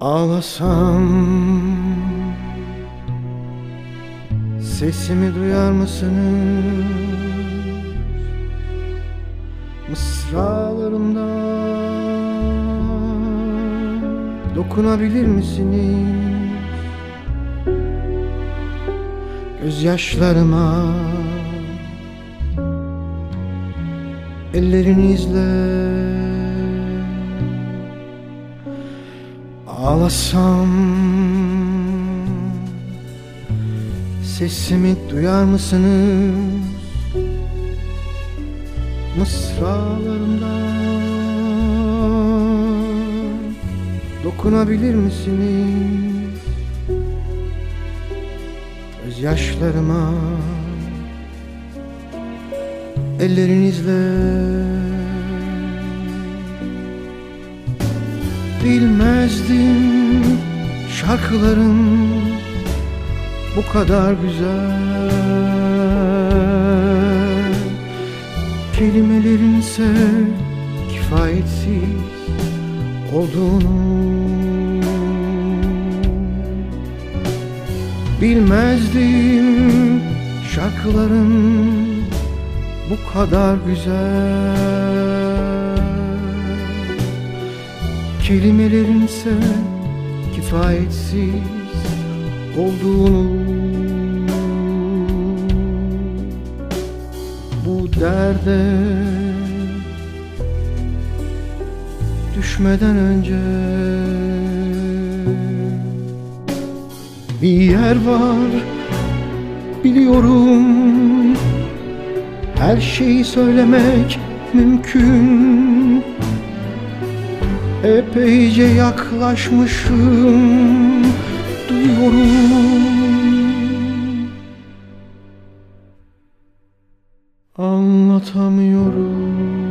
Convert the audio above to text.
Ağlasam Sesimi duyar mısınız? Mısralarımda Dokunabilir misiniz? Gözyaşlarıma Ellerinizle Ağlasam Sesimi duyar mısınız? Mısralarımda Dokunabilir misiniz? Gözyaşlarıma Ellerinizle Bilmezdim şarkıların bu kadar güzel. Kelimelerinse kifayetsiz olduğunu Bilmezdim şarkıların bu kadar güzel. Kelimelerinse kifayetsiz olduğunu Bu derde düşmeden önce Bir yer var biliyorum Her şeyi söylemek mümkün. Epeyce yaklaşmışım Duyuyorum. Anlatamıyorum